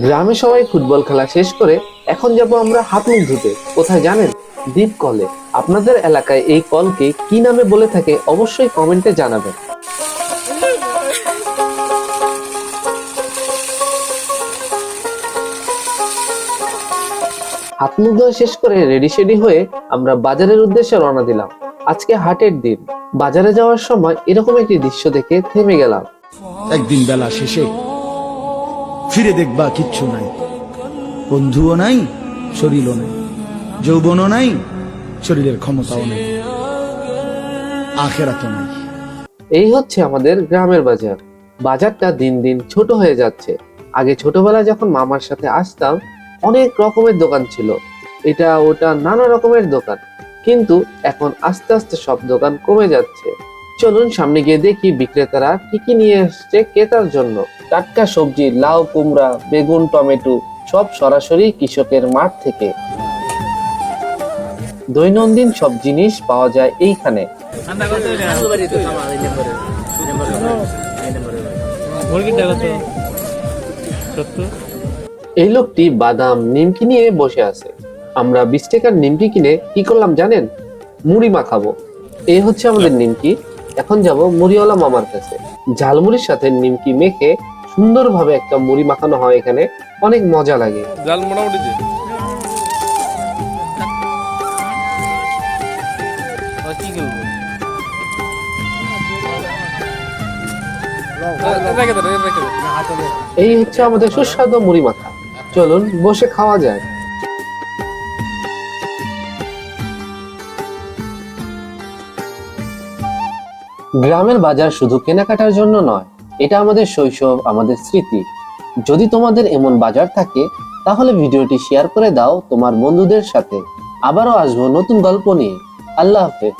গ্রামে সবাই ফুটবল খেলা শেষ করে এখন যাব আমরা হাত মুখ ধুতে। কোথায় জানেন? দ্বীপ কলে। আপনাদের এলাকায় এই কলকে কি নামে বলে থাকে অবশ্যই কমেন্টে জানাবেন। হাত মুখ ধোয়া শেষ করে রেডি সেডি হয়ে আমরা বাজারের উদ্দেশ্যে রওনা দিলাম। আজকে হাটের দিন। বাজারে যাওয়ার সময় এরকম একটি দৃশ্য দেখে থেমে গেলাম। একদিন বেলা শেষে ফিরে দেখবা কিচ্ছু নাই। বন্ধুও নাই, শরীরও নাই। যৌবনও নাই, শরীরের ক্ষমতাও নাই। আখেরাতও নাই। এই হচ্ছে আমাদের গ্রামের বাজার। বাজারটা দিন দিন ছোট হয়ে যাচ্ছে। আগে ছোটবেলায় যখন মামার সাথে আসতাম, অনেক রকমের দোকান ছিল। এটা ওটা নানা রকমের দোকান। কিন্তু এখন আস্তে আস্তে সব দোকান কমে যাচ্ছে। চলুন সামনে গিয়ে দেখি বিক্রেতারা কি কি নিয়ে এসছে ক্রেতার জন্য। টাটকা সবজি, লাউ, কুমড়া, বেগুন, টমেটো, সব সরাসরি কৃষকের মাঠ থেকে। দৈনন্দিন সব জিনিস পাওয়া যায় এইখানে। এই লোকটি বাদাম, নিমকি নিয়ে বসে আছে। আমরা বিশ টাকার নিমকি কিনে কি করলাম জানেন? মুড়ি মাখাবো। এই হচ্ছে আমাদের নিমকি। এখন যাব মুড়িওয়ালা মামার কাছে। ঝালমুড়ির সাথে নিমকি মেখে সুন্দরভাবে একটা মুড়ি মাখানো হয় এখানে। অনেক মজা লাগে। জাল মোটামুটি এই হচ্ছে আমাদের সুস্বাদু মুড়ি মাখা। চলুন বসে খাওয়া যায় গ্রামের বাজার শুধু কেনাকাটার জন্য নয়, এটা আমাদের শৈশব, আমাদের স্মৃতি। যদি তোমাদের এমন বাজার থাকে, তাহলে ভিডিওটি শেয়ার করে দাও তোমার বন্ধুদের সাথে। আবারও আসব নতুন গল্প নিয়ে। আল্লাহ হাফেজ।